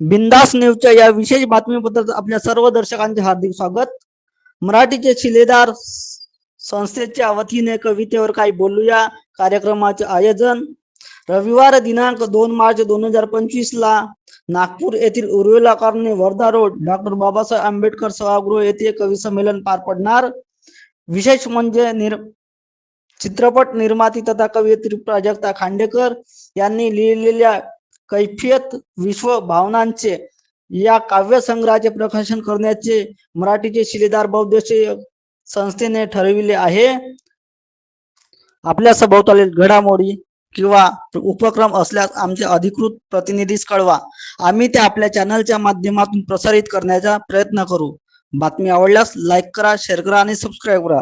बिंदास न्यूजच्या या विशेष बातमीबद्दल आपल्या सर्व दर्शकांचे हार्दिक स्वागत. मराठीचे शिलेदार संस्थेच्या वतीने कवितेवर काही बोलूया. कार्यक्रमाचे आयोजन रविवार दिनांक दोन मार्च दोन हजार पंचवीस ला नागपूर येथील Urvela colony Wardha road doctor Babasaheb Ambedkar सभागृह येथे कवी संमेलन पार पडणार. विशेष म्हणजे निर चित्रपट निर्माती तथा कवयित्री प्राजक्ता खांडेकर यांनी लिहिलेल्या कैफियत विश्व भावनांचे या काव्यसंग्रहाचे प्रकाशन करण्याचे मराठीचे शिलेदार बहुद्देशीय संस्थेने ठरविले आहे. आपल्या सभोवतालील घडामोडी किंवा उपक्रम असल्यास आमचे अधिकृत प्रतिनिधीस कळवा. आम्ही ते आपल्या चॅनलच्या माध्यमातून प्रसारित करण्याचा प्रयत्न करू. बातमी आवडल्यास लाईक करा शेअर करा आणि सबस्क्राईब करा.